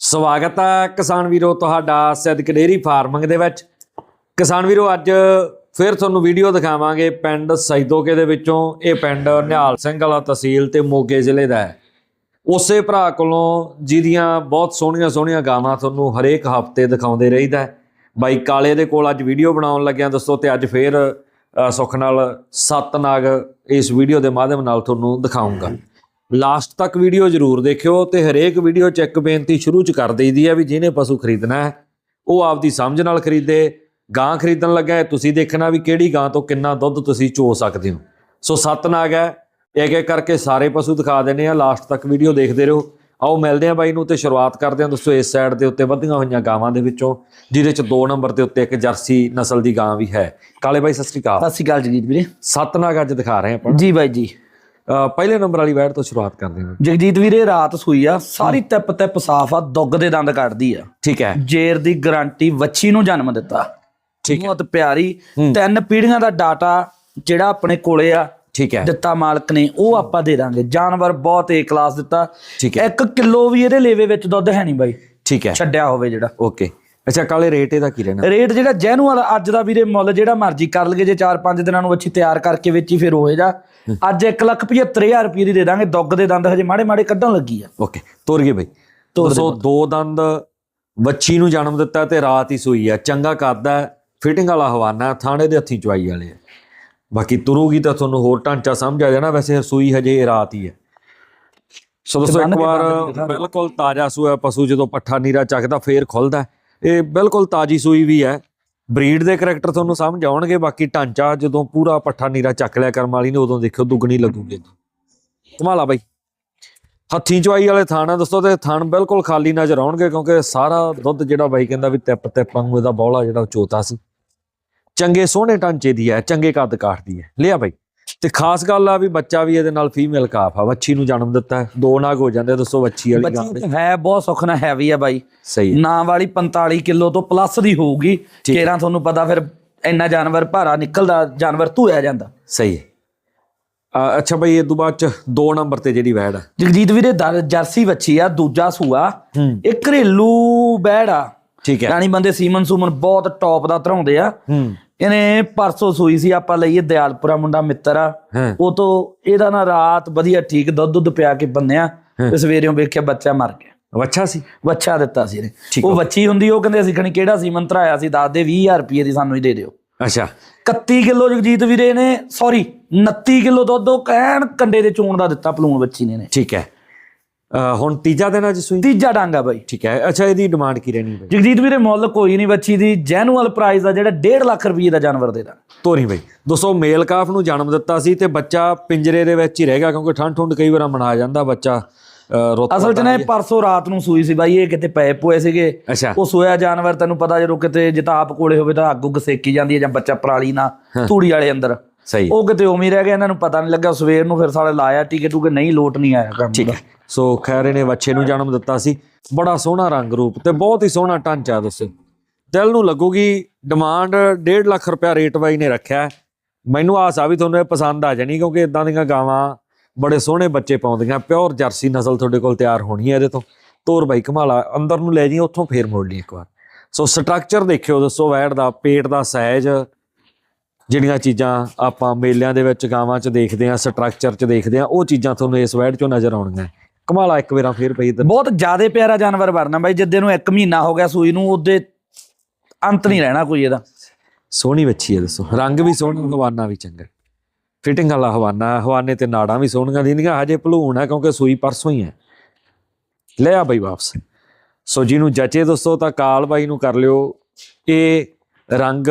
ਸਵਾਗਤ ਹੈ ਕਿਸਾਨ ਵੀਰੋ ਤੁਹਾਡਾ ਸਿੱਧਕ ਡੇਰੀ ਫਾਰਮਿੰਗ ਦੇ ਵਿੱਚ। ਕਿਸਾਨ ਵੀਰੋ ਅੱਜ ਫਿਰ ਤੁਹਾਨੂੰ ਵੀਡੀਓ ਦਿਖਾਵਾਂਗੇ ਪਿੰਡ ਸੈਦੋਕੇ ਦੇ ਵਿੱਚੋਂ। ਇਹ ਪਿੰਡ ਨਿਹਾਲ ਸਿੰਘ ਵਾਲਾ ਤਹਿਸੀਲ ਤੇ ਮੋਗੇ ਜ਼ਿਲ੍ਹੇ ਦਾ ਹੈ। ਉਸੇ ਭਰਾ ਕੋਲੋਂ ਜਿਹਦੀਆਂ ਬਹੁਤ ਸੋਹਣੀਆਂ ਸੋਹਣੀਆਂ ਗਾਵਾਂ ਤੁਹਾਨੂੰ ਹਰੇਕ ਹਫ਼ਤੇ ਦਿਖਾਉਂਦੇ ਰਹੀਦਾ ਬਾਈ ਕਾਲੇ ਦੇ ਕੋਲ ਅੱਜ ਵੀਡੀਓ ਬਣਾਉਣ ਲੱਗਿਆ ਦੋਸਤੋ ਤੇ ਅੱਜ ਫੇਰ ਅ, ਸੁੱਖ ਨਾਲ ਸੱਤ ਨਾਗ ਇਸ ਵੀਡੀਓ ਦੇ ਮਾਧਿਅਮ ਨਾਲ ਤੁਹਾਨੂੰ ਦਿਖਾਉਂਗਾ ਲਾਸਟ ਤੱਕ ਵੀਡੀਓ ਜ਼ਰੂਰ ਦੇਖਿਓ ਤੇ ਹਰੇਕ ਵੀਡੀਓ 'ਚ ਇੱਕ ਬੇਨਤੀ ਸ਼ੁਰੂ 'ਚ ਕਰ ਦਈਦੀ ਹੈ ਵੀ ਜਿਹਨੇ ਪਸ਼ੂ ਖਰੀਦਣਾ ਹੈ ਉਹ ਆਪਦੀ ਸਮਝ ਨਾਲ ਖਰੀਦੇ ਗਾਂ ਖਰੀਦਣ ਲੱਗਾ ਤੁਸੀਂ ਦੇਖਣਾ ਵੀ ਕਿਹੜੀ ਗਾਂ ਤੋਂ ਕਿੰਨਾ ਦੁੱਧ ਤੁਸੀਂ ਚੋ ਸਕਦੇ ਹੋ। ਸੋ ਸੱਤ ਨਾਗ ਹੈ ਇੱਕ ਇੱਕ ਕਰਕੇ ਸਾਰੇ ਪਸ਼ੂ ਦਿਖਾ ਦਿੰਨੇ ਆ ਲਾਸਟ ਤੱਕ ਵੀਡੀਓ ਦੇਖਦੇ ਰਹੋ। ਆਓ ਮਿਲਦੇ ਆ ਬਾਈ ਨੂੰ ਤੇ ਸ਼ੁਰੂਆਤ ਕਰਦੇ ਹਾਂ ਦੋਸਤੋ ਇਸ ਸਾਈਡ ਦੇ ਉੱਤੇ ਵਧੀਆਂ ਹੋਈਆਂ ਗਾਵਾਂ ਦੇ ਵਿੱਚੋਂ ਜਿਹਦੇ ਚ 2 ਨੰਬਰ ਦੇ ਉੱਤੇ ਇੱਕ ਜਰਸੀ ਨਸਲ ਦੀ ਗਾਂ ਵੀ ਹੈ। ਕਾਲੇ ਬਾਈ ਸਤਿ ਸ਼੍ਰੀ ਅਕਾਲ। ਸਤਿ ਸ਼੍ਰੀ ਅਕਾਲ ਜਗਜੀਤ ਵੀਰੇ। ਸੱਤ ਨਾਗ ਅੱਜ ਦਿਖਾ ਰਹੇ ਆਪਾਂ। ਜੀ ਬਾਈ ਜੀ। ਪਹਿਲੇ ਨੰਬਰ ਵਾਲੀ ਵੈਟ ਤੋਂ ਸ਼ੁਰੂਆਤ ਕਰਦੇ ਹਾਂ। ਜਗਜੀਤ ਵੀਰੇ ਰਾਤ ਸੂਈ ਆ। ਸਾਰੀ ਟਿਪ ਟਿਪ ਸਾਫ਼ ਆ ਦੁੱਗ ਦੇ ਦੰਦ ਕੱਢਦੀ ਆ। ਠੀਕ ਹੈ। ਜੇਰ ਦੀ ਗਾਰੰਟੀ ਵੱਛੀ ਨੂੰ ਜਨਮ ਦਿੱਤਾ। ਠੀਕ ਹੈ। ਬਹੁਤ ਪਿਆਰੀ। ਤਿੰਨ ਪੀੜ੍ਹੀਆਂ ਦਾ ਡਾਟਾ ਜਿਹੜਾ ਆਪਣੇ ਕੋਲੇ ਆ ਠੀਕ ਹੈ। ਦਿੱਤਾ ਮਾਲਕ ਨੇ ਉਹ ਆਪਾਂ ਦੇ ਦਾਂਗੇ। ਜਾਨਵਰ ਬਹੁਤ ਏ ਕਲਾਸ ਦਿੱਤਾ। ਠੀਕ ਹੈ। 1 ਕਿਲੋ ਵੀ ਇਹਦੇ ਲੇਵੇ ਵਿੱਚ ਦੁੱਧ ਹੈ ਨਹੀਂ ਬਾਈ। ਠੀਕ ਹੈ। ਛੱਡਿਆ ਹੋਵੇ ਜਿਹੜਾ। ਓਕੇ। ਅੱਛਾ ਕਾਲੇ ਰੇਟ ਇਹਦਾ ਕੀ ਰਹਿਣਾ? ਰੇਟ ਜਿਹੜਾ ਜੈਨੂਅਲ ਅੱਜ ਦਾ ਵੀਰੇ ਮੁੱਲ ਜਿਹੜਾ ਮਰਜ਼ੀ ਕਰ ਲਗੇ ਜੇ 4-5 ਦਿਨਾਂ ਨੂੰ ਅੱਛੀ ਤਿਆਰ ਕਰਕੇ ਵੇਚੀ ਫਿਰ ਹੋਏਗਾ ਅੱਜ 175000 ਰੁਪਏ ਦੀ ਦੇ ਦਾਂਗੇ ਦੁੱਗ ਦੇ ਦੰਦ ਹਜੇ ਮਾੜੇ ਮਾੜੇ ਕੱਢਣ ਲੱਗੀ ਆ। ਓਕੇ ਤੋਰ ਗਏ ਬਈ। ਦੋਸਤੋ ਦੋ ਦੰਦ ਵੱਛੀ ਨੂੰ ਜਨਮ ਦਿੱਤਾ ਤੇ ਰਾਤ ਹੀ ਸੂਈ ਆ। ਚੰਗਾ ਕਰਦਾ ਫਿਟਿੰਗ ਵਾਲਾ ਹਵਾਨਾ ਥਾਣੇ ਦੇ ਹੱਥੀਂ ਚੁਆਈ ਵਾਲੇ ਆ। ਬਾਕੀ ਤੁਰੂਗੀ ਤਾਂ ਤੁਹਾਨੂੰ ਹੋਰ ਢਾਂਚਾ ਸਮਝ ਆ ਜਾਣਾ ਵੈਸੇ ਸੂਈ ਹਜੇ ਰਾਤ ਹੀ ਹੈ ਸੋ ਦੋਸਤੋ ਇੱਕ ਵਾਰ ਬਿਲਕੁਲ ਤਾਜ਼ਾ ਸੂਆ ਪਸ਼ੂ ਜਦੋਂ ਪੱਠਾ ਨੀਰਾ ਚੱਕਦਾ ਫੇਰ ਖੁੱਲਦਾ। ਇਹ ਬਿਲਕੁਲ ਤਾਜੀ ਸੂਈ ਵੀ ਹੈ। ਬਰੀਡ ਦੇ ਕਰੈਕਟਰ ਤੁਹਾਨੂੰ ਸਮਝ ਆਉਣਗੇ, ਬਾਕੀ ਢਾਂਚਾ ਜਦੋਂ ਪੂਰਾ ਪੱਠਾ ਨੀਰਾ ਚੱਕ ਲਿਆ ਕਰਮ ਵਾਲੀ ਨੇ, ਉਦੋਂ ਦੇਖਿਓ ਦੁੱਗਣੀ ਲੱਗੂਗੀ। ਕਮਾਲਾ ਬਾਈ। ਹੱਥੀਂ ਚਵਾਈ ਵਾਲੇ ਥਾਣਾ ਦੋਸਤੋ ਤੇ ਥਣ ਬਿਲਕੁਲ ਖਾਲੀ ਨਜ਼ਰ ਆਉਣਗੇ, ਕਿਉਂਕਿ ਸਾਰਾ ਦੁੱਧ ਜਿਹੜਾ ਬਾਈ ਕਹਿੰਦਾ ਵੀ ਤਿੱਪ ਤਿੱਪ ਵਾਂਗੂ ਇਹਦਾ ਬੌਲਾ ਜਿਹੜਾ ਉਹ ਚੋਤਾ ਸੀ। ਚੰਗੇ ਸੋਹਣੇ ਢਾਂਚੇ ਦੀ ਹੈ, ਚੰਗੇ ਕੱਦ ਕਾਠ ਦੀ ਹੈ। ਲਿਆ ਬਾਈ। ਤੇ ਖਾਸ ਗੱਲ ਆ ਵੀ ਬੱਚਾ ਵੀ ਇਹਦੇ ਨਾਲ ਫੀਮੇਲ ਕਾਫ ਆ। ਵੱਛੀ ਨੂੰ ਜਨਮ ਦਿੱਤਾ। ਦੋ ਨਾਗ ਹੋ ਜਾਂਦੇ ਦੋਸਤੋ ਵੱਛੀ ਵਾਲੀ ਗਾਂ ਦੇ ਬੱਚੀ ਹੈ ਬਹੁਤ ਸੁਖਨਾ ਹੈਵੀ ਆ ਬਾਈ। ਸਹੀ ਨਾਂ ਵਾਲੀ 45 ਕਿਲੋ ਤੋਂ ਪਲੱਸ ਦੀ ਹੋਊਗੀ। ਕੇਰਾਂ ਤੁਹਾਨੂੰ ਪਤਾ ਫਿਰ ਇੰਨਾ ਜਾਨਵਰ ਭਾਰਾ ਨਿਕਲਦਾ ਜਾਨਵਰ ਧੋਇਆ ਜਾਂਦਾ। ਸਹੀ ਅੱਛਾ ਬਾਈ ਇਹ ਤੋਂ ਬਾਅਦ ਚ ਦੋ ਨੰਬਰ ਤੇ ਜਿਹੜੀ ਵੈੜ ਆ। ਜਗਜੀਤ ਵੀਰੇ ਜਰਸੀ ਵੱਛੀ ਆ ਦੂਜਾ ਸੂਆ। ਇਹ ਘਰੇਲੂ ਬੈੜ ਆ। ਠੀਕ ਹੈ। ਯਾਨੀ ਬੰਦੇ ਸੀਮਨ ਸੂਮਨ ਬਹੁਤ ਟੌਪ ਦਾ ਧਰਾਉਂਦੇ ਆ। ਹੂੰ। ਇਹਨੇ ਪਰਸੋਂ ਸੂਈ ਸੀ ਆਪਾਂ ਲਈਏ ਦਿਆਲਪੁਰਾ ਮੁੰਡਾ ਮਿੱਤਰ ਆ। ਹਾਂ। ਉਹ ਤੋਂ ਇਹਦਾ ਨਾ ਰਾਤ ਵਧੀਆ ਠੀਕ ਦੁੱਧ ਦੁੱਧ ਪਿਆ ਕੇ ਬੰਨਿਆ ਤੇ ਸਵੇਰੇੋਂ ਵੇਖਿਆ ਬੱਚਾ ਮਰ ਗਿਆ। ਵੱਛਾ ਸੀ? ਵੱਛਾ ਦਿੱਤਾ ਸੀ ਇਹਨੇ। ਠੀਕ ਉਹ ਵੱਛੀ ਹੁੰਦੀ ਉਹ ਕਹਿੰਦੇ ਅਸੀਂ ਖਣੀ ਕਿਹੜਾ ਸੀਮਨ ਧਰਾਇਆ ਸੀ ਦੱਸ ਦੇ 20000 ਰੁਪਏ ਦੀ ਸਾਨੂੰ ਹੀ ਦੇ ਦਿਓ। ਅੱਛਾ। 31 ਕਿਲੋ ਜਗਜੀਤ ਵੀਰੇ ਨੇ ਸੌਰੀ 29 ਕਿਲੋ ਦੁੱਧ ਉਹ ਕਹਿਣ ਕੰਡੇ ਦੇ ਚੋਣ ਦਾ ਦਿੱਤਾ ਪਲੂਣ ਬੱਚੀ ਨੇ ਠੀਕ ਹੈ। ਹੁਣ ਤੀਜਾ ਦਿਨ ਅੱਜ ਸੂਈ? ਤੀਜਾ ਡਾਂਗਾ ਬਾਈ। ਠੀਕ ਹੈ। ਅੱਛਾ ਇਹਦੀ ਡਿਮਾਂਡ ਕੀ ਰਹਿਣੀ ਬਾਈ? ਜਗਜੀਤ ਵੀਰੇ ਮੁੱਲ ਕੋਈ ਨਹੀਂ ਬੱਚੀ ਦੀ। ਜੈਨੂਅਲ ਪ੍ਰਾਈਸ ਆ ਜਿਹੜਾ 1.5 ਲੱਖ ਰੁਪਏ ਦਾ ਜਾਨਵਰ ਦੇ ਦਾ। ਤੋਰੀ ਬਈ। ਦੋਸਤੋ ਮੇਲ ਕਾਫ ਨੂੰ ਜਨਮ ਦਿੱਤਾ ਸੀ ਤੇ ਬੱਚਾ ਪਿੰਜਰੇ ਦੇ ਵਿੱਚ ਹੀ ਰਹਿ ਗਿਆ ਕਿਉਂਕਿ ਠੰਡ ਠੁੰਡ ਕਈ ਵਾਰ ਮਨਾ ਜਾਂਦਾ ਬੱਚਾ ਅਸਲ 'ਚ ਨਾ ਪਰਸੋਂ ਰਾਤ ਨੂੰ ਸੂਈ ਸੀ ਬਾਈ। ਇਹ ਕਿਤੇ ਪਏ ਪੋਏ ਸੀਗੇ। ਅੱਛਾ। ਉਹ ਸੋਇਆ ਜਾਨਵਰ ਤੈਨੂੰ ਪਤਾ ਜਦੋਂ ਕਿਤੇ ਜਤਾਪ ਕੋਲੇ ਹੋਵੇ ਤਾਂ ਅੱਗ ਉੱਗ ਸੇਕੀ ਜਾਂਦੀ ਹੈ ਜਾਂ ਬੱਚਾ ਪਰਾਲੀ ਨਾਲ ਧੂੜੀ ਵਾਲੇ ਅੰਦਰ। ਸਹੀ। ਉਹ ਕਿਤੇ ਹੀ ਰਹਿ ਗਿਆ ਇਹਨਾਂ ਨੂੰ ਪਤਾ ਨਹੀਂ ਲੱਗਾ ਸਵੇਰ ਨੂੰ ਫਿਰ ਸਾਲੇ ਲਾਇਆ ਟੀਕੇ ਟੂਕੇ ਨਹੀਂ ਲੋਟ ਨਹੀਂ ਆਇਆ ਕੰਮ ਠੀਕ। ਹੈ। ਸੋ ਖੈਰ ਇਹਨੇ ਬੱਚੇ ਨੂੰ ਜਨਮ ਦਿੱਤਾ ਸੀ। ਬੜਾ ਸੋਹਣਾ ਰੰਗ ਰੂਪ ਤੇ ਬਹੁਤ ਹੀ ਸੋਹਣਾ ਢਾਂਚਾ ਦੱਸੋ ਦਿਲ ਨੂੰ ਲੱਗੂਗੀ ਡਿਮਾਂਡ 1.5 ਲੱਖ ਰੁਪਿਆ ਰੇਟ ਬਾਈ ਨੇ ਰੱਖਿਆ। ਮੈਨੂੰ ਆਸ ਆ ਵੀ ਤੁਹਾਨੂੰ ਇਹ ਪਸੰਦ ਆ ਜਾਣੀ ਕਿਉਂਕਿ ਇਦਾਂ ਦੀਆਂ ਗਾਵਾਂ ਬੜੇ ਸੋਹਣੇ ਬੱਚੇ ਪਾਉਂਦੀਆਂ। ਪਿਓਰ ਜਰਸੀ ਨਸਲ ਤੁਹਾਡੇ ਕੋਲ ਤਿਆਰ ਹੋਣੀ ਹੈ ਇਹਦੇ ਤੋਂ। ਤੋਰ ਬਾਈ ਕਮਾਲਾ ਅੰਦਰ ਨੂੰ ਲੈ ਜੀ ਉੱਥੋਂ ਫੇਰ ਮੋੜ ਲਈ ਇੱਕ ਵਾਰ। ਸੋ ਸਟਰਕਚਰ ਦੇਖਿਓ ਦੱਸੋ ਵੈੜ ਦਾ ਪੇਟ ਦਾ ਸਾਈਜ਼ ਜਿਹੜੀਆਂ ਚੀਜ਼ਾਂ ਆਪਾਂ ਮੇਲਿਆਂ ਦੇ ਵਿੱਚ ਗਾਵਾਂ 'ਚ ਦੇਖਦੇ ਆ ਸਟਰਕਚਰ 'ਚ ਦੇਖਦੇ ਆ ਉਹ ਚੀਜ਼ਾਂ ਤੁਹਾਨੂੰ ਇਸ ਵੈੜ 'ਚੋਂ ਨਜ਼ਰ ਆਉਣਗੀਆਂ। ਕਮਾਲਾ ਇੱਕ ਵਾਰਾਂ ਫੇਰ ਪਈ ਇੱਧਰ। ਬਹੁਤ ਜ਼ਿਆਦਾ ਪਿਆਰਾ ਜਾਨਵਰ ਬਣਨਾ ਬਾਈ ਜਿੱਦੇ ਨੂੰ 1 ਮਹੀਨਾ ਹੋ ਗਿਆ ਸੂਈ ਨੂੰ ਉਹਦੇ ਅੰਤ ਨਹੀਂ ਰਹਿਣਾ ਕੋਈ ਇਹਦਾ। ਸੋਹਣੀ ਵੱਛੀ ਹੈ ਦੱਸੋ। ਰੰਗ ਵੀ ਸੋਹਣਾ ਹਵਾਨਾ ਵੀ ਚੰਗਾ। ਫਿਟਿੰਗ ਵਾਲਾ ਹਵਾਨਾ ਹਵਾਨੇ ਤੇ ਨਾੜਾਂ ਵੀ ਸੋਹਣੀਆਂ ਦਿੰਦੀਆਂ ਹਜੇ ਭਲੂਣ ਹੈ ਕਿਉਂਕਿ ਸੂਈ ਪਰਸੋਂ ਹੀ ਹੈ ਲੈ ਆ ਬਈ ਵਾਪਸ। ਸੋ ਜਿਹਨੂੰ ਜਚੇ ਦੋਸਤੋ ਤਾਂ ਕਾਲ ਬਾਈ ਨੂੰ ਕਰ ਲਿਓ। ਇਹ ਰੰਗ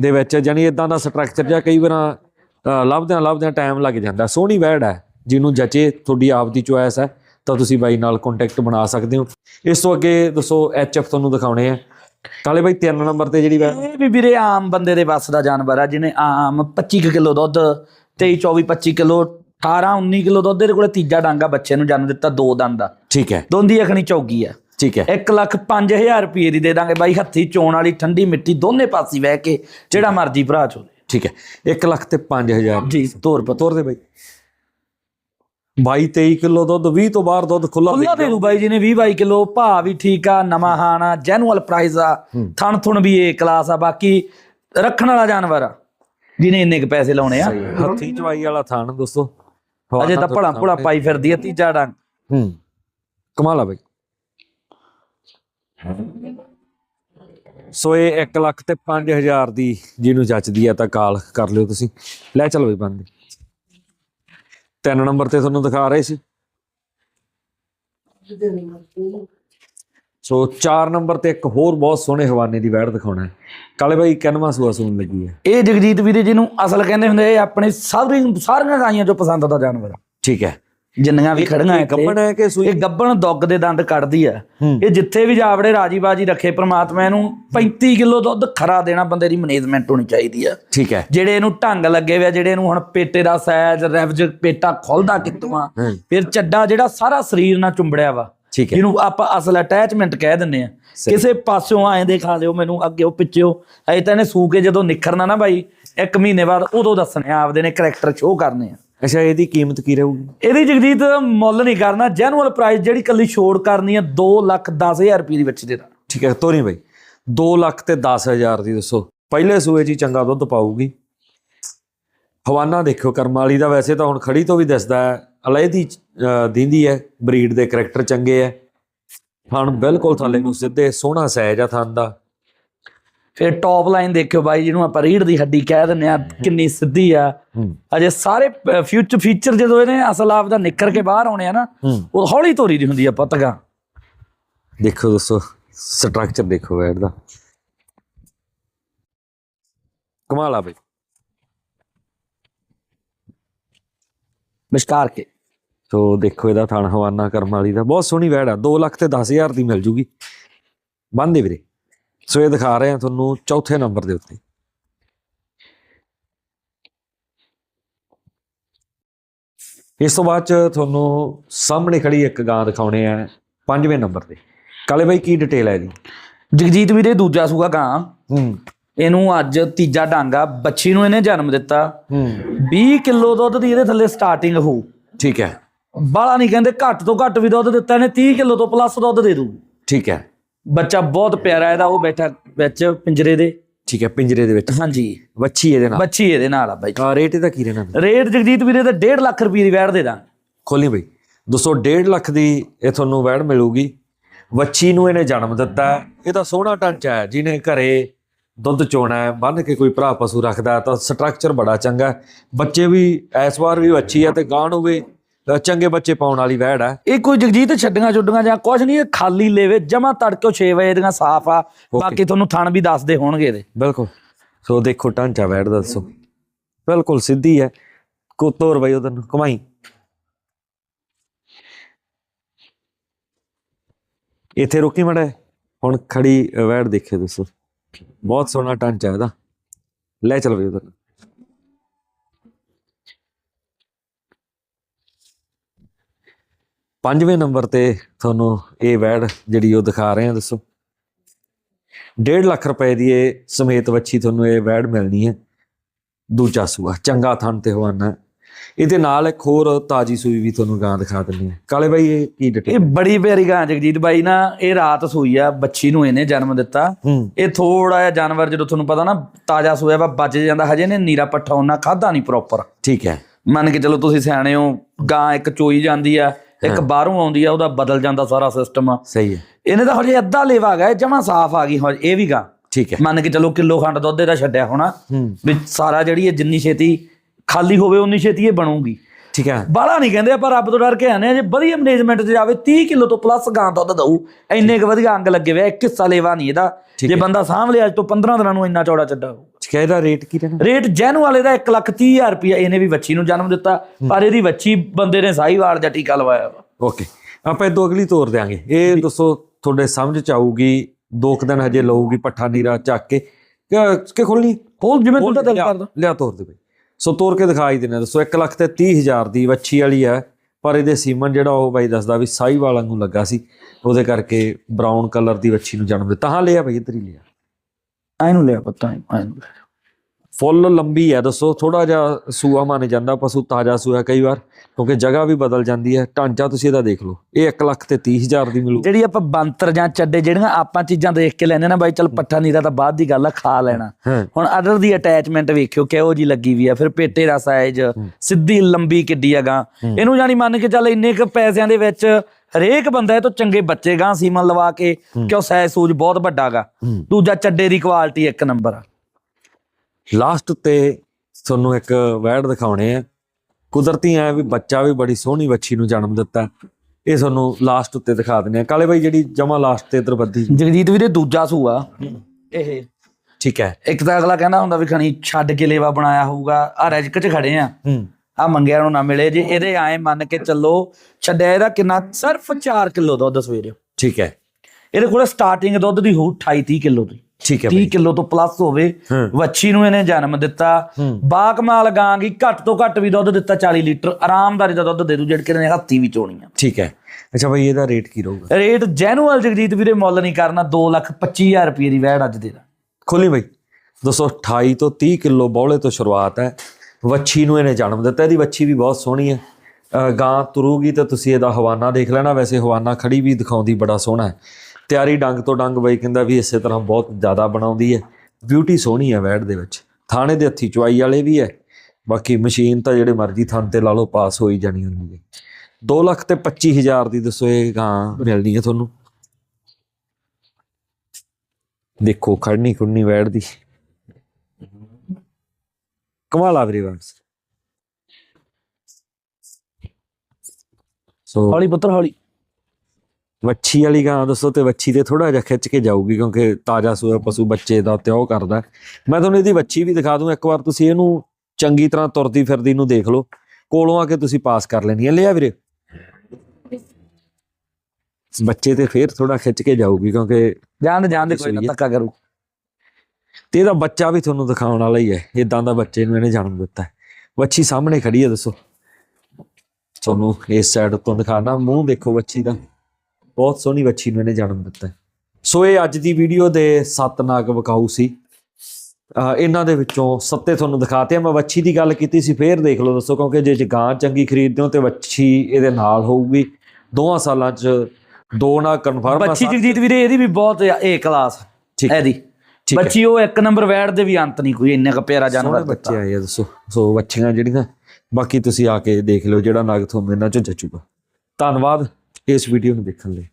ਦੇ ਵਿੱਚ ਜਾਨੀ ਇਦਾਂ ਦਾ ਸਟਰਕਚਰ ਜਾਂ ਕਈ ਵਾਰਾਂ ਲੱਭਦਿਆਂ ਲੱਭਦਿਆਂ ਟਾਈਮ ਲੱਗ ਜਾਂਦਾ। ਸੋਹਣੀ ਵੈੜ ਹੈ ਜਿਹਨੂੰ ਜਚੇ ਤੁਹਾਡੀ ਆਪ ਦੀ ਚੁਆਇਸ ਹੈ ਤਾਂ ਤੁਸੀਂ ਬਾਈ ਨਾਲ ਕੰਟੈਕਟ ਬਣਾ ਸਕਦੇ ਹੋ। ਇਸ ਤੋਂ ਅੱਗੇ ਦੱਸੋ ਐਚਐਫ ਤੁਹਾਨੂੰ ਦਿਖਾਉਣੇ ਆ। ਕਾਲੇ ਬਾਈ 3 ਨੰਬਰ ਤੇ ਜਿਹੜੀ ਵੈੜ ਇਹ ਵੀ ਵੀਰੇ ਆਮ ਬੰਦੇ ਦੇ ਵੱਸ ਦਾ ਜਾਨਵਰ ਆ ਜਿਹਨੇ ਆਮ 25 ਕਿਲੋ ਦੁੱਧ 23 24 25 ਕਿਲੋ 18 19 ਕਿਲੋ ਦੁੱਧ ਦੇ ਕੋਲੇ ਤੀਜਾ ਡਾਂਗਾ ਬੱਚੇ ਨੂੰ ਜਨਮ ਦਿੱਤਾ ਦੋ ਦੰਦ ਦਾ ਠੀਕ ਹੈ। ਦੋਂਦੀ ਅਖਣੀ ਚੌਗੀ ਆ। ਠੀਕ ਹੈ। 1 ਲੱਖ 5000 ਰੁਪਏ ਦੀ ਦੇ ਦਾਂਗੇ ਬਾਈ ਹੱਥੀ ਚੋਣ ਵਾਲੀ ਠੰਡੀ ਮਿੱਟੀ ਦੋਨੇ ਪਾਸੀ ਵਹਿ ਕੇ ਜਿਹੜਾ ਮਰਜ਼ੀ ਭਰਾ ਚੋਲੇ ਠੀਕ ਹੈ। 1 ਲੱਖ ਤੇ 5000 ਜੀ ਤੋਰ ਤੋਰ ਦੇ ਬਾਈ। 22 23 ਕਿਲੋ ਦੁੱਧ 20 ਤੋਂ ਬਾਹਰ ਦੁੱਧ ਖੁੱਲਾ ਖੁੱਲਾ ਦੇ ਦੂ ਬਾਈ ਜੀ ਨੇ 20 22 ਕਿਲੋ ਭਾ ਵੀ ਠੀਕ ਆ ਨਵਾਂ ਆ ਜੈਨੂਅਲ ਪ੍ਰਾਈਸ ਆ। ਥਣ ਥੁਣ ਵੀ ਏ ਕਲਾਸ ਆ ਬਾਕੀ ਰੱਖਣ ਵਾਲਾ ਜਾਨਵਰ ਆ ਜਿਹਨੇ ਇੰਨੇ ਕ ਪੈਸੇ ਲਾਉਣੇ ਆ। ਹੱਥੀ ਚਵਾਈ ਵਾਲਾ ਥਾਣ ਦੋਸਤੋ। ਅਜੇ ਤਾਂ ਭੜਾ ਭੁੜਾ ਪਾਈ ਫਿਰਦੀ ਆ ਤੀਜਾ ਡੰਗ। ਹੂੰ। ਕਮਾਲ ਆ ਬਈ। ਸੋ ਇਹ 1 ਲੱਖ ਤੇ 5000 ਦੀ ਜਿਹਨੂੰ ਜੱਚਦੀ ਆ ਤਾਂ ਕਾਲ ਕਰ ਲਿਓ ਤੁਸੀਂ। ਲੈ ਚਲੋ ਬਈ ਬੰਦੇ। ਤਿੰਨ ਨੰਬਰ ਤੇ ਤੁਹਾਨੂੰ ਦਿਖਾ ਰਹੇ ਸੀ। ਸੋ 4 ਨੰਬਰ ਤੇ ਇੱਕ ਹੋਰ ਬਹੁਤ ਸੋਹਣੇ ਹਵਾਨੇ ਦੀ ਵੈੜ ਦਿਖਾਉਣਾ ਹੈ। ਕਾਲੇ ਬਾਈ ਕਿੰਨਵਾਂ ਸੂਆ ਸੂਣ ਲੱਗੀ ਹੈ? ਇਹ ਜਗਜੀਤ ਵੀਰੇ ਜਿਹਨੂੰ ਅਸਲ ਕਹਿੰਦੇ ਹੁੰਦੇ ਇਹ ਆਪਣੀ ਸਾਰੀ ਸਾਰੀਆਂ ਗਾਈਆਂ ਚੋਂ ਪਸੰਦ ਦਾ ਜਾਨਵਰ। ਠੀਕ ਹੈ। ਜਿੰਨੀਆਂ ਵੀ ਖੜੀਆਂ ਇੱਥੇ ਗੱਬਣ ਹੈ ਕਿ ਸੂਈ? ਇਹ ਗੱਬਣ ਦੁੱਗ ਦੇ ਦੰਦ ਕੱਢਦੀ ਆ। ਇਹ ਜਿੱਥੇ ਵੀ ਜਾਵੜੇ ਰਾਜੀ ਬਾਜੀ ਰੱਖੇ ਪ੍ਰਮਾਤਮਾ ਇਹਨੂੰ 35 ਕਿਲੋ ਦੁੱਧ ਖਰਾ ਦੇਣਾ ਬੰਦੇ ਦੀ ਮੈਨੇਜਮੈਂਟ ਹੋਣੀ ਚਾਹੀਦੀ ਆ। ਠੀਕ ਹੈ। ਜਿਹੜੇ ਇਹਨੂੰ ਢੰਗ ਲੱਗੇ ਹੋਏ ਆ ਜਿਹੜੇ ਇਹਨੂੰ ਹੁਣ ਪੇਟੇ ਦਾ ਸਾਈਜ਼ ਰੈਵਜ ਪੇਟਾ ਖੁੱਲਦਾ ਕਿੱਥੋਂ ਆ। ਫਿਰ ਚੱਡਾ ਜਿਹੜਾ ਸਾਰਾ ਸਰੀਰ ਨਾਲ ਚੁੰਬੜਿਆ ਵਾ ਠੀਕ ਹੈ। ਜਿਹਨੂੰ ਆਪਾਂ ਅਸਲ ਅਟੈਚਮੈਂਟ ਕਹਿ ਦਿੰਨੇ ਆ। ਕਿਸੇ ਪਾਸਿਓਂ ਆਏ ਦਿਖਾ ਲਿਓ ਮੈਨੂੰ ਅੱਗੇਓ ਪਿੱਛੇਓ। ਅਜੇ ਤਾਂ ਇਹਨੇ ਸੂ ਕੇ ਜਦੋਂ ਨਿਖਰਨਾ ਨਾ ਬਾਈ ਇੱਕ ਮਹੀਨੇ ਬਾਅਦ ਉਦੋਂ ਦੱਸਣੇ ਆਪਦੇ ਨੇ ਕਰੈਕਟਰ ਸ਼ੋਅ ਕਰਨੇ ਆ। ਅੱਛਾ ਇਹਦੀ ਕੀਮਤ ਕੀ ਰਹੂਗੀ? ਇਹਦੀ ਜਗਦੀਤ ਮੁੱਲ ਨਹੀਂ ਕਰਨਾ ਜੈਨੂਅਲ ਪ੍ਰਾਈਸ ਜਿਹੜੀ ਕੱਲੀ ਛੋੜ ਕਰਨੀ ਆ 2 ਲੱਖ 10000 ਰੁਪਏ ਦੀ ਵਿੱਚ ਦੇ ਦਾ ਠੀਕ ਹੈ ਤੋਰੀ ਬਾਈ। 2 ਲੱਖ ਤੇ 10000 ਦੀ ਦੱਸੋ। ਪਹਿਲੇ ਸੂਏ 'ਚ ਹੀ ਚੰਗਾ ਦੁੱਧ ਪਾਊਗੀ। ਹਵਾਨਾ ਦੇਖਿਓ ਕਰਮ ਵਾਲੀ ਦਾ ਵੈਸੇ ਤਾਂ ਹੁਣ ਖੜੀ ਤੋਂ ਵੀ ਦਿਸਦਾ ਹੈ। ਅਲੈਦੀ ਦਿੰਦੀ ਹੈ ਬਰੀਡ ਦੇ ਕਰੈਕਟਰ ਚੰਗੇ ਹੈ। ਹੁਣ ਬਿਲਕੁਲ ਥੱਲੇ ਨੂੰ ਸਿੱਧੇ ਸੋਹਣਾ ਸਾਈਜ਼ ਆ ਥਣ ਦਾ। ਫਿਰ ਟੌਪ ਲਾਈਨ ਦੇਖਿਓ ਬਾਈ ਜਿਹਨੂੰ ਆਪਾਂ ਰੀੜ ਦੀ ਹੱਡੀ ਕਹਿ ਦਿੰਨੇ ਆ ਕਿੰਨੀ ਸਿੱਧੀ ਆ। ਅਜੇ ਸਾਰੇ ਫਿਊਚਰ ਫੀਚਰ ਜਦੋਂ ਇਹਨੇ ਅਸਲ ਆਪ ਦਾ ਨਿਕਰ ਕੇ ਬਾਹਰ ਆਉਣੇ ਆ ਨਾ ਉਹ ਹੌਲੀ ਧੋਰੀ ਦੀ ਹੁੰਦੀ ਆ ਪਤਗਾ ਦੇਖੋ ਦੋਸਤੋ ਸਟਰਕਚਰ ਦੇਖੋ ਵੈਟ ਦਾ। ਕਮਾਲ ਆ ਬਈ। ਵਿਸ਼ਕਾਰ ਕੇ। ਸੋ ਦੇਖੋ ਇਹਦਾ ਥਣ ਹਵਾਨਾ ਕਰਮ ਵਾਲੀ ਦਾ। ਬਹੁਤ ਸੋਹਣੀ ਵੈੜ ਆ 2 ਲੱਖ ਤੇ 10000 ਦੀ ਮਿਲ ਜੂਗੀ। ਬੰਦੇ ਵੀਰੇ। ਸੋ ਇਹ ਦਿਖਾ ਰਹੇ ਆ ਤੁਹਾਨੂੰ ਚੌਥੇ ਨੰਬਰ ਦੇ ਉੱਤੇ। ਇਸ ਤੋਂ ਬਾਅਦ ਚ ਤੁਹਾਨੂੰ ਸਾਹਮਣੇ ਖੜੀ ਇੱਕ ਗਾਂ ਦਿਖਾਉਣੇ ਆ ਪੰਜਵੇਂ ਨੰਬਰ ਤੇ। ਕਾਲੇ ਬਾਈ ਕੀ ਡਿਟੇਲ ਹੈ ਇਹਦੀ? ਜਗਜੀਤ ਵੀਰੇ ਦੂਜਾ ਸੂਗਾ ਗਾਂ। ਹੂੰ। ਇਹਨੂੰ ਅੱਜ ਤੀਜਾ ਡਾਂਗਾ ਬੱਚੀ ਨੂੰ ਇਹਨੇ ਜਨਮ ਦਿੱਤਾ। ਹੂੰ। 20 ਕਿਲੋ ਦੁੱਧ ਦੀ ਇਹਦੇ ਥੱਲੇ ਸਟਾਰਟਿੰਗ ਹੋਊ ਠੀਕ ਹੈ। ਬਾਲਾ ਨਹੀਂ ਕਹਿੰਦੇ ਘੱਟ ਤੋਂ ਘੱਟ ਵੀ ਦੁੱਧ ਦਿੱਤਾ ਇਹਨੇ 30 ਕਿਲੋ ਤੋਂ ਪਲੱਸ ਦੁੱਧ ਦੇ ਦੂ। ਠੀਕ ਹੈ। ਬੱਚਾ ਬਹੁਤ ਪਿਆਰਾ ਇਹਦਾ ਉਹ ਬੈਠਾ ਵਿੱਚ ਪਿੰਜਰੇ ਦੇ। ਠੀਕ ਹੈ ਪਿੰਜਰੇ ਦੇ ਵਿੱਚ। ਹਾਂਜੀ। ਵੱਛੀ ਇਹਦੇ ਨਾਲ। ਬੱਚੀ ਇਹਦੇ ਨਾਲ ਆ ਬਾਈ। ਆ ਰੇਟ ਇਹਦਾ ਕੀ ਰਹਿਣਾ? ਰੇਟ ਜਗਜੀਤ ਵੀਰੇ ਦਾ 1.5 ਲੱਖ ਰੁਪਏ ਦੀ ਵੈਟ ਦੇ ਦਾਂ ਖੋਲੀ ਬਈ। ਦੋਸਤੋ 1.5 ਲੱਖ ਦੀ ਇਹ ਤੁਹਾਨੂੰ ਵੈੜ ਮਿਲੂਗੀ। ਵੱਛੀ ਨੂੰ ਇਹਨੇ ਜਨਮ ਦਿੱਤਾ। ਇਹ ਤਾਂ ਸੋਹਣਾ ਢਾਂਚਾ ਹੈ ਜਿਹਨੇ ਘਰੇ ਦੁੱਧ ਚੋਣਾ ਹੈ ਬੰਨ ਕੇ ਕੋਈ ਭਰਾ ਪਸ਼ੂ ਰੱਖਦਾ ਤਾਂ ਸਟਰਕਚਰ ਬੜਾ ਚੰਗਾ। ਬੱਚੇ ਵੀ ਇਸ ਵਾਰ ਵੀ ਵੱਛੀ ਹੈ ਤੇ ਗਾਂ ਨੂੰ ਵੀ ਚੰਗੇ ਬੱਚੇ ਪਾਉਣ ਵਾਲੀ ਵੈੜ ਹੈ। ਇਹ ਕੋਈ ਜਗਜੀਤ ਛੱਡੀਆਂ ਛੁੱਡੀਆਂ ਜਾਂ ਕੁਝ ਨਹੀਂ ਇਹ ਖਾਲੀ ਲੈਵੇ ਜਮਾ ਤੜਕੋ 6 ਵਜੇ ਦੀਆਂ ਸਾਫ਼ ਆ। ਬਾਕੀ ਤੁਹਾਨੂੰ ਥਣ ਵੀ ਦੱਸਦੇ ਹੋਣਗੇ ਇਹਦੇ। ਬਿਲਕੁਲ। ਸੋ ਦੇਖੋ ਢਾਂਚਾ ਵੈੜ ਦਾ ਦੱਸੋ। ਬਿਲਕੁਲ ਸਿੱਧੀ ਹੈ। ਕੋ ਤੋਰ ਬਈ ਉਹਨੂੰ ਕਮਾਈ। ਇੱਥੇ ਰੁਕੀ ਮੜਾ। ਹੁਣ ਖੜੀ ਵੈੜ ਦੇਖੇ ਦੱਸੋ। ਬਹੁਤ ਸੋਹਣਾ ਢਾਂਚਾ ਇਹਦਾ। ਲੈ ਚਲ ਬਈ ਉਧਰ ਪੰਜਵੇਂ ਨੰਬਰ ਤੇ ਤੁਹਾਨੂੰ ਇਹ ਵੈੜ ਜਿਹੜੀ ਉਹ ਦਿਖਾ ਰਹੇ ਆ ਦੱਸੋ। 1.5 ਲੱਖ ਰੁਪਏ ਦੀ ਇਹ ਸਮੇਤ ਵੱਛੀ ਤੁਹਾਨੂੰ ਇਹ ਵੈੜ ਮਿਲਣੀ ਹੈ। ਦੂਜਾ ਸੂਆ ਚੰਗਾ ਥਣ ਤੇ ਹਵਾਨਾ। ਇਹਦੇ ਨਾਲ ਇੱਕ ਹੋਰ ਤਾਜੀ ਸੂਈ ਵੀ ਤੁਹਾਨੂੰ ਗਾਂ ਦਿਖਾ ਦਿੰਨੀ ਹੈ। ਕਾਲੇ ਬਾਈ ਇਹ ਕੀ ਇਹ ਡਿਟੇਲ ਬੜੀ ਪਿਆਰੀ ਗਾਂ ਜਗਜੀਤ ਬਾਈ ਨਾ ਇਹ ਰਾਤ ਸੂਈ ਆ ਬੱਚੀ ਨੂੰ ਇਹਨੇ ਜਨਮ ਦਿੱਤਾ। ਇਹ ਥੋੜਾ ਜਿਹਾ ਜਾਨਵਰ ਜਦੋਂ ਤੁਹਾਨੂੰ ਪਤਾ ਨਾ ਤਾਜ਼ਾ ਸੋਇਆ ਵਾ ਬਚ ਜਾਂਦਾ ਹਜੇ ਨੇ ਨੀਰਾ ਪੱਠਾ ਉਹਨਾਂ ਖਾਦਾ ਨਹੀਂ ਪ੍ਰੋਪਰ ਠੀਕ ਹੈ। ਮੰਨ ਕੇ ਚਲੋ ਤੁਸੀਂ ਸਿਆਣੇ ਹੋ ਗਾਂ ਇੱਕ ਚੋਈ ਜਾਂਦੀ ਆ ਇੱਕ ਬਾਹਰੋਂ ਆਉਂਦੀ ਆ ਉਹਦਾ ਬਦਲ ਜਾਂਦਾ ਸਾਰਾ ਸਿਸਟਮ ਸਹੀ ਹੈ। ਇਹਨੇ ਤਾਂ ਹਜੇ ਅੱਧਾ ਲੇਵਾ ਗਿਆ ਜਮਾ ਸਾਫ਼ ਆ ਗਈ ਹਜੇ ਇਹ ਵੀ ਗਾਂ। ਠੀਕ ਹੈ। ਮੰਨ ਕੇ ਚਲੋ ਕਿਲੋ ਖੰਡ ਦੁੱਧ ਇਹਦਾ ਛੱਡਿਆ ਹੋਣਾ ਵੀ ਸਾਰਾ ਜਿਹੜੀ ਇਹ ਜਿੰਨੀ ਛੇਤੀ ਖਾਲੀ ਹੋਵੇ ਉਨੀ ਛੇਤੀ ਇਹ ਬਣੂਗੀ। ਠੀਕ ਹੈ। ਬਾਲਾ ਨਹੀਂ ਕਹਿੰਦੇ ਪਰ ਰੱਬ ਤੋਂ ਡਰ ਕੇ ਆਨੇ ਜੇ ਵਧੀਆ ਮੈਨੇਜਮੈਂਟ 'ਚ ਜਾਵੇ 30 ਕਿਲੋ ਤੋਂ ਪਲੱਸ ਗਾਂ ਦੁੱਧ ਦਊ ਇੰਨੇ ਕੁ ਵਧੀਆ ਅੰਗ ਲੱਗੇ ਵੇ ਇੱਕ ਹਿੱਸਾ ਲੇਵਾ ਨਹੀਂ ਇਹਦਾ। ਜੇ ਬੰਦਾ ਸਾਂਭ ਲਿਆ ਅੱਜ ਤੋਂ 15 ਦਿਨਾਂ ਨੂੰ ਇੰਨਾ ਚੌੜਾ ਚੱਡਾ ਹੋਊ ਹੈ ਇਹਦਾ ਰੇਟ ਕੀ ਰਹਿਣਾ? ਰੇਟ ਜੈਨ ਵਾਲੇ ਦਾ 1 ਲੱਖ 30 ਹਜ਼ਾਰ ਰੁਪਇਆ ਇਹਨੇ ਵੀ ਵੱਛੀ ਨੂੰ ਜਨਮ ਦਿੱਤਾ ਪਰ ਇਹਦੀ ਵੱਛੀ ਬੰਦੇ ਨੇ ਸਾਹੀਵਾਲ ਜਾਂ ਟੀਕਾ ਲਵਾਇਆ ਵਾ। ਓਕੇ ਆਪਾਂ ਇਹ ਅਗਲੀ ਤੋਰ ਦਿਆਂਗੇ। ਇਹ ਦੱਸੋ ਤੁਹਾਡੇ ਸਮਝ ਚ ਆਊਗੀ ਦੋ ਕੁ ਦਿਨ ਹਜੇ ਲਊਗੀ ਪੱਠਾ ਨੀਰਾ ਚੱਕ ਕੇ। ਕਿ- ਖੋਲਣੀ ਖੋਲ ਜਿਵੇਂ ਤੂੰ ਤਾਂ ਦਿਲ ਕਰਦਾ। ਲਿਆ ਤੋਰ ਦੇ ਬਈ। ਸੋ ਤੋਰ ਕੇ ਦਿਖਾਈ ਦਿੰਦੇ ਦੱਸੋ 1 ਲੱਖ ਤੇ 30 ਹਜ਼ਾਰ ਦੀ ਵੱਛੀ ਵਾਲੀ ਹੈ ਪਰ ਇਹਦੇ ਸੀਮਨ ਜਿਹੜਾ ਉਹ ਬਾਈ ਦੱਸਦਾ ਵੀ ਸਾਈ ਵਾਲਾਂ ਨੂੰ ਲੱਗਾ ਸੀ ਉਹਦੇ ਕਰਕੇ ਬਰਾਊਨ ਕਲਰ ਦੀ ਵੱਛੀ ਨੂੰ ਜਨਮ ਦਿੱਤਾ। ਹਾਂ ਲਿਆ ਬਈ ਇੱਧਰ ਹੀ ਲਿਆ। ਐਨੂੰ ਲਿਆ ਪਤਾ ਐਨੂੰ ਲਿਆ ਫੁੱਲ ਲੰਬੀ ਹੈ ਦੱਸੋ ਥੋੜਾ ਜਿਹਾ ਸੂਆ ਮੰਨ ਜਾਂਦਾ ਪਸ਼ੂ ਤਾਜ਼ਾ ਸੂਆ ਕਈ ਵਾਰ ਕਿਉਂਕਿ ਜਗ੍ਹਾ ਵੀ ਬਦਲ ਜਾਂਦੀ ਹੈ ਢਾਂਚਾ ਤੁਸੀਂ ਇਹਦਾ ਦੇਖ ਲਓ ਇਹ 1 ਲੱਖ ਤੇ 30 ਹਜ਼ਾਰ ਦੀ ਮਿਲੂ। ਜਿਹੜੀ ਆਪਾਂ ਬੰਤਰ ਜਾਂ ਚੱਡੇ ਜਿਹੜੀਆਂ ਆਪਾਂ ਚੀਜ਼ਾਂ ਦੇਖ ਕੇ ਲੈਂਦੇ ਨਾ ਬਾਈ ਚਲ ਪੱਠਾ ਨੀਰਾ ਤਾਂ ਬਾਅਦ ਦੀ ਗੱਲ ਆ ਖਾ ਲੈਣਾ। ਹੁਣ ਅਡਰ ਦੀ ਅਟੈਚਮੈਂਟ ਵੇਖਿਓ ਕਿਹੋ ਜੀ ਲੱਗੀ ਵੀ ਆ ਫਿਰ ਪੇਟੇ ਦਾ ਸਾਈਜ਼ ਸਿੱਧੀ ਲੰਬੀ ਕਿੱਡੀ ਹੈਗਾ ਇਹਨੂੰ ਜਾਨੀ ਮੰਨ ਕੇ ਚੱਲ ਇੰਨੇ ਕ ਪੈਸਿਆਂ ਦੇ ਵਿੱਚ ਹਰੇਕ ਬੰਦਾ ਇਹ ਤੋਂ ਚੰਗੇ ਬੱਚੇ ਗਾਂ ਸੀਮਨ ਲਵਾ ਕੇ ਕਿਉਂ ਸਾਈਜ਼ ਸੂਜ ਬਹੁਤ ਵੱਡਾਗਾ। ਦੂਜਾ ਚੱਡੇ ਦੀ ਕੁਆਲਿਟੀ ਇੱਕ ਨੰਬਰ ਆ। ਲਾਸਟ ਤੇ ਤੁਹਾਨੂੰ ਇੱਕ ਵੈੜ ਦਿਖਾਉਣੇ ਆ। ਕੁਦਰਤੀ ਐ ਵੀ ਬੱਚਾ ਵੀ ਬੜੀ ਸੋਹਣੀ ਬੱਚੀ ਨੂੰ ਜਨਮ ਦਿੱਤਾ। ਇਹ ਤੁਹਾਨੂੰ ਲਾਸਟ ਉੱਤੇ ਦਿਖਾ ਦਿੰਦੇ ਆ। ਕਾਲੇ ਬਾਈ ਜਿਹੜੀ ਜਮਾ ਲਾਸਟ ਤੇ ਦਰਬੱਦੀ ਜਗਜੀਤ ਵੀਰੇ ਦੂਜਾ ਸੂਆ ਇਹ। ਠੀਕ ਹੈ। ਇੱਕ ਤਾਂ ਅਗਲਾ ਕਹਿੰਦਾ ਹੁੰਦਾ ਵੀ ਖਣੀ ਛੱਡ ਕੇ ਲੇਵਾ ਬਣਾਇਆ ਹੋਊਗਾ। ਆ ਰੈਜਕ 'ਚ ਖੜੇ ਆ। ਹੂੰ। ਆ ਮੰਗਿਆ ਨੂੰ ਨਾ ਮਿਲੇ। ਜੇ ਇਹਦੇ ਆਏ ਮੰਨ ਕੇ ਚੱਲੋ ਛੱਡਿਆ ਇਹਦਾ ਕਿੰਨਾ? ਸਿਰਫ 4 ਕਿਲੋ ਦੁੱਧ ਸਵੇਰੇ। ਠੀਕ ਹੈ। ਇਹਦੇ ਕੋਲ ਸਟਾਰਟਿੰਗ ਦੁੱਧ ਦੀ ਹੋਊ 28 30 ਕਿਲੋ ਦੀ। ਠੀਕ ਹੈ 30 ਬਾਈ। ਕਿਲੋ ਤੋਂ ਪਲੱਸ ਹੋਵੇ। ਵੱਛੀ ਨੂੰ ਇਹਨੇ ਜਨਮ ਦਿੱਤਾ। ਬਾਕਮਾਲ ਗਾਂਗੀ ਘੱਟ ਤੋਂ ਘੱਟ ਵੀ ਦੁੱਧ ਦਿੱਤਾ 40 ਲੀਟਰ। ਆਰਾਮਦਾਰੀ ਦਾ ਦੁੱਧ ਦੇ ਦੂ ਜਿਹੜੇ ਕਿ ਨੇ ਹੱਥੀ ਵੀ ਚੋਣੀ ਆ ਠੀਕ ਹੈ। ਅੱਛਾ ਬਾਈ ਇਹਦਾ ਰੇਟ ਕੀ ਰਹੂਗਾ? ਰੇਟ ਜੈਨੂਅਲ ਜਗਜੀਤ ਵੀਰੇ ਮੁੱਲ ਨਹੀਂ ਕਰਨਾ 2 ਲੱਖ 25000 ਰੁਪਏ ਦੀ ਵੈੜ ਅੱਜ ਦੇ ਦਾ। ਖੋਲੀ ਬਾਈ। ਦੋਸਤੋ 28 ਤੋਂ 30 ਕਿਲੋ ਬੌਲੇ ਤੋਂ ਸ਼ੁਰੂਆਤ ਹੈ। ਵੱਛੀ ਨੂੰ ਇਹਨੇ ਜਨਮ ਦਿੱਤਾ ਇਹਦੀ ਵੱਛੀ ਵੀ ਬਹੁਤ ਸੋਹਣੀ ਹੈ। ਗਾਂ ਤੁਰੂਗੀ ਤਾਂ ਤੁਸੀਂ ਇਹਦਾ ਹਵਾਨਾ ਦੇਖ ਲੈਣਾ। ਵੈਸੇ ਹਵਾਨਾ ਖੜੀ ਵੀ ਦਿਖਾਉਂਦੀ ਬੜਾ ਸੋਹਣਾ ਹੈ। ਤਿਆਰੀ ਡੰਗ ਤੋਂ ਡੰਗ ਬਾਈ ਕਹਿੰਦਾ ਵੀ ਇਸੇ ਤਰ੍ਹਾਂ ਬਹੁਤ ਜ਼ਿਆਦਾ ਬਣਾਉਂਦੀ ਹੈ। ਬਿਊਟੀ ਸੋਹਣੀ ਹੈ ਵੈੜ ਦੇ ਵਿੱਚ। ਥਾਣੇ ਦੇ ਹੱਥੀ ਚੁਆਈ ਵਾਲੇ ਵੀ ਹੈ। ਬਾਕੀ ਮਸ਼ੀਨ ਤਾਂ ਜਿਹੜੇ ਮਰਜ਼ੀ ਥਾਂ ਤੇ ਲਾ ਲਓ, ਪਾਸ ਹੋਈ ਜਾਣੀ ਹੁੰਦੀ ਹੈ। 2 ਲੱਖ ਤੇ 25 ਹਜ਼ਾਰ ਦੀ ਦੱਸੋ ਇਹ ਗਾਂ ਮਿਲਣੀ ਹੈ ਤੁਹਾਨੂੰ। ਦੇਖੋ ਖੜਨੀ ਖੁੜਨੀ ਵੈੜ ਦੀ। ਕਮਾਲ ਆ ਵੀਰੇ ਬਸ ਸੋ ਹੌਲੀ ਪੁੱਤਰ, ਹੌਲੀ। ਵੱਛੀ ਵਾਲੀ ਗਾਂ ਦੱਸੋ ਤੇ ਵੱਛੀ ਤੇ ਥੋੜਾ ਜਿਹਾ ਖਿੱਚ ਕੇ ਜਾਊਗੀ ਕਿਉਂਕਿ ਤਾਜ਼ਾ ਸੂਆ ਪਸ਼ੂ ਬੱਚੇ ਦਾ ਤੇ ਉਹ ਕਰਦਾ। ਮੈਂ ਤੁਹਾਨੂੰ ਇਹਦੀ ਵੱਛੀ ਵੀ ਦਿਖਾ ਦੂੰ ਇੱਕ ਵਾਰ ਤੁਸੀਂ ਇਹਨੂੰ ਚੰਗੀ ਤਰ੍ਹਾਂ ਤੁਰਦੀ ਫਿਰਦੀ ਨੂੰ ਦੇਖ ਲਓ। ਕੋਲੋਂ ਆ ਕੇ ਤੁਸੀਂ ਪਾਸ ਕਰ ਲੈਣੀ ਹੈ। ਲਿਆ ਵੀਰੇ। ਬੱਚੇ ਤੇ ਫੇਰ ਥੋੜਾ ਖਿੱਚ ਕੇ ਜਾਊਗੀ ਕਿਉਂਕਿ ਜਾਣ ਦੇ ਜਾਣ ਦੇ ਕੋਈ ਨਾ। ਧੱਕਾ ਕਰੂ। ਤੇ ਇਹਦਾ ਬੱਚਾ ਵੀ ਤੁਹਾਨੂੰ ਦਿਖਾਉਣ ਵਾਲਾ ਹੀ ਹੈ। ਇਦਾਂ ਦਾ ਬੱਚੇ ਨੂੰ ਇਹਨੇ ਜਨਮ ਦਿੱਤਾ ਵੱਛੀ ਸਾਹਮਣੇ ਖੜੀ ਹੈ ਦੱਸੋ। ਤੁਹਾਨੂੰ ਇਸ ਸਾਈਡ ਤੋਂ ਦਿਖਾਣਾ। ਮੂੰਹ ਦੇਖੋ ਵੱਛੀ ਦਾ। ਬਹੁਤ ਸੋਹਣੀ ਵੱਛੀ ਨੂੰ ਇਹਨੇ ਜਨਮ ਦਿੱਤਾ ਸੋ ਇਹ ਅੱਜ ਦੀ ਵੀਡੀਓ ਦੇ ਸੱਤ ਨਾਗ ਵਿਕਾਊ ਸੀ। ਇਹਨਾਂ ਦੇ ਵਿੱਚੋਂ ਸੱਤੇ ਤੁਹਾਨੂੰ ਦਿਖਾਤੇ ਆ। ਮੈਂ ਵੱਛੀ ਦੀ ਗੱਲ ਕੀਤੀ ਸੀ ਫੇਰ ਦੇਖ ਲਓ ਦੱਸੋ ਕਿਉਂਕਿ ਜੇ ਗਾਂ ਚੰਗੀ ਖਰੀਦਦੇ ਹੋ ਤੇ ਵੱਛੀ ਇਹਦੇ ਨਾਲ ਹੋਊਗੀ। ਦੋਹਾਂ ਸਾਲਾਂ 'ਚ ਦੋ ਨਾ ਕਨਫਰਮ ਬੱਚੀ ਜਗਜੀਤ ਵੀਰੇ ਇਹਦੀ ਵੀ ਬਹੁਤ ਏ ਕਲਾਸ ਠੀਕ ਹੈ। ਇਹਦੀ। ਬੱਚੀ ਉਹ ਇੱਕ ਨੰਬਰ ਵੈੜ ਦੇ ਵੀ ਅੰਤ ਨਹੀਂ ਕੋਈ ਇੰਨੇ ਕ ਪਿਆਰਾ ਜਾਨਵਰ ਬੱਚੇ ਆਏ ਆ ਦੱਸੋ। ਸੋ ਬੱਚੀਆਂ ਜਿਹੜੀਆਂ ਬਾਕੀ ਤੁਸੀਂ ਆ ਕੇ ਦੇਖ ਲਿਓ ਜਿਹੜਾ ਨਗ ਤੁਹਾਨੂੰ ਇਹਨਾਂ ਚੋਂ ਜਚੂਗਾ। ਧੰਨਵਾਦ। ਇਸ ਵੀਡੀਓ ਨੂੰ ਦੇਖਣ ਲਈ।